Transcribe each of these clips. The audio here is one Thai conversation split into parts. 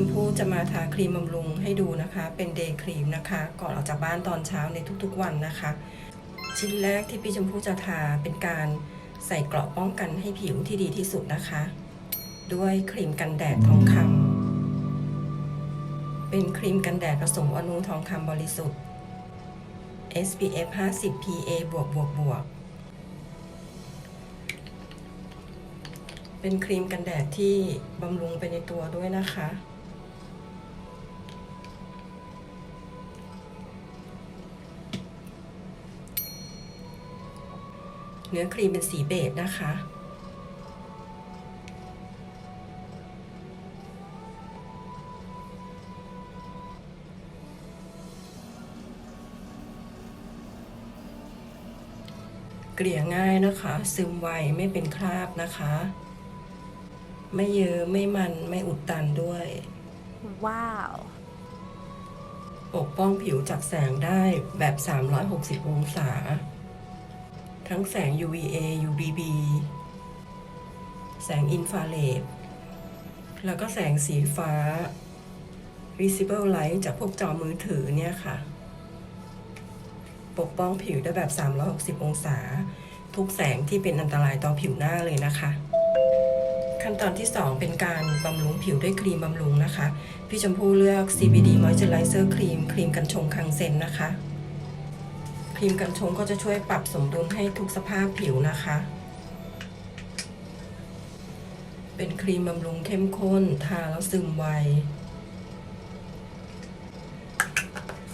ชมพู่จะมาทาครีมบำรุงให้ดูนะคะ เป็นเดย์ครีมนะคะ ก่อนออกจากบ้านตอนเช้าในทุกๆวันนะคะ ชิ้นแรกที่พี่ชมพู่จะทาเป็นการใส่เกราะป้องกันให้ผิวที่ดีที่สุดนะคะ ด้วยครีมกันแดดทองคำเป็นครีมกันแดดผสมอนุทองคำบริสุทธิ์ SPF 50 PA บวกบวกบวกเป็นครีมกันแดดที่บำรุงไปในตัวด้วยนะคะ เนื้อครีมเป็นสีเบจนะคะ เกลี่ยง่ายนะคะ ซึมไวไม่เป็นคราบนะคะ ไม่เยอะไม่มันไม่อุดตันด้วย ว้าว ปกป้องผิวจากแสงได้แบบ 360 องศา ทั้งแสง UVA UVB แสงอินฟราเรดแล้วก็แสงสีฟ้า visible light จากพวกจอมือถือเนี่ยค่ะ ปกป้องผิวได้แบบ 360 องศา ทุกแสงที่เป็นอันตรายต่อผิวหน้าเลยนะคะ ขั้นตอนที่ 2 เป็นการบำรุงผิวด้วยครีมบำรุงนะคะ พี่ชมพู่เลือก CBD Moisturizer ครีมครีมกันชงคังเซนนะคะ ครีมกันชงก็จะช่วยปรับสมดุลให้ทุกสภาพผิวนะคะ เป็นครีมบำรุงเข้มข้น ทาแล้วซึมไว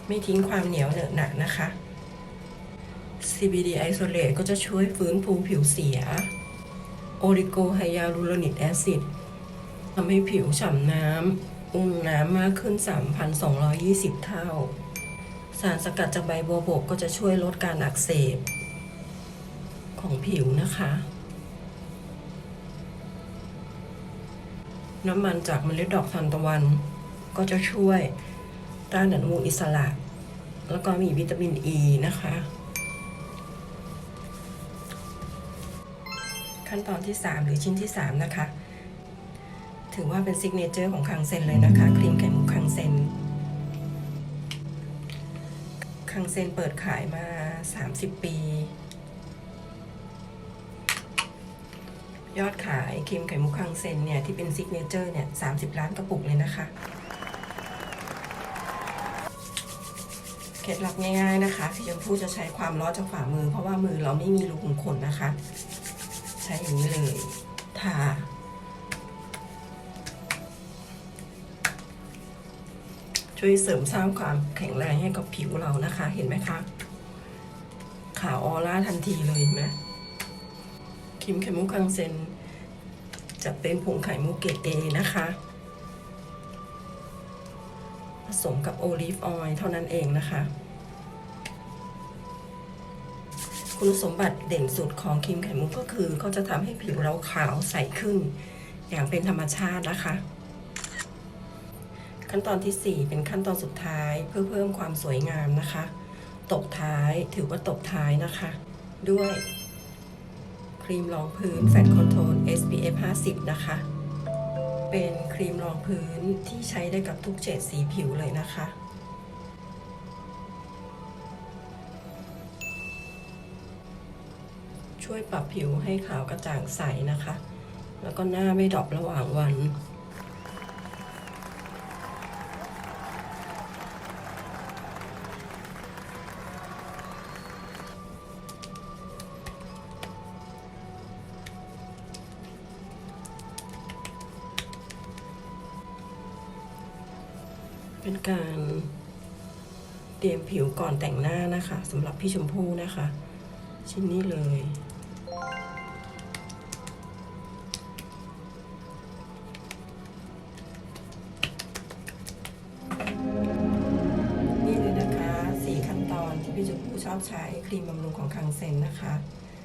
ไม่ทิ้งความเหนียวเหนอะหนะนะคะ CBD Isolate ก็จะช่วยฟื้นฟูผิวเสีย โอริโกไฮยาลูโรนิกแอซิดทำให้ผิวฉ่ำน้ำอุ้งน้ำมากขึ้น 3,220 เท่า สารสกัดจากใบบัวบกก็จะช่วยลดการอักเสบ ของผิวนะคะ น้ำมันจากเมล็ดดอกทานตะวัน ก็จะช่วยต้านอนุมูลอิสระ แล้วก็มีวิตามินอ e ีนะคะ ขั้นตอนที่ 3 หรือชิ้นที่ 3 นะคะ ถือว่าเป็นซิกเนเจอร์ของคังเซนเลยนะคะ ครีมไข่มุกคังเซน คังเซนเปิดขายมา 30 ปี ยอดขายครีมไข่มุกคังเซนเนี่ย ที่เป็นซิกเนเจอร์เนี่ย30ล้านกระปุกเลยนะคะ เคล็ดลับง่ายๆนะคะพี่ชมพู่จะใช้ความร้อนจากฝ่ามือ เพราะว่ามือเราไม่มีรูขุมขนนะคะ ใช้อย่างนี้เลยทา ช่วยเสริมสร้างความแข็งแรงให้กับผิวเรานะคะ เห็นไหมคะขาวออร่าทันทีเลยเห็นไหมครีมไขมุกคังเซนจะเป็นผงไข่มุกเกรดเอนะคะ ผสมกับโอลิฟออยล์เท่านั้นเองนะคะ คุณสมบัติเด่นสุดของครีมไข่มุกก็คือเขาจะทำให้ผิวเราขาวใสขึ้น อย่างเป็นธรรมชาตินะคะ ขั้นตอนที่ 4 เป็นขั้นตอนสุดท้ายเพื่อเพิ่มความสวยงามนะคะ ตบท้ายถือว่าตบท้ายนะคะ ด้วยครีมรองพื้นแฟตคอนโทรล SPF 50 นะคะ เป็นครีมรองพื้นที่ใช้ได้กับทุกเฉดสีผิวเลยนะคะช่วยปรับผิวให้ขาวกระจ่างใสนะคะ แล้วก็หน้าไม่ดรอประหว่างวัน เป็นการเตรียมผิวก่อนแต่งหน้านะคะสำหรับพี่ชมพู่นะคะ ชิ้นนี้เลย นี่เลยนะคะสี่ขั้นตอนที่พี่ชมพู่ชอบใช้ครีมบำรุงของคังเซนนะคะ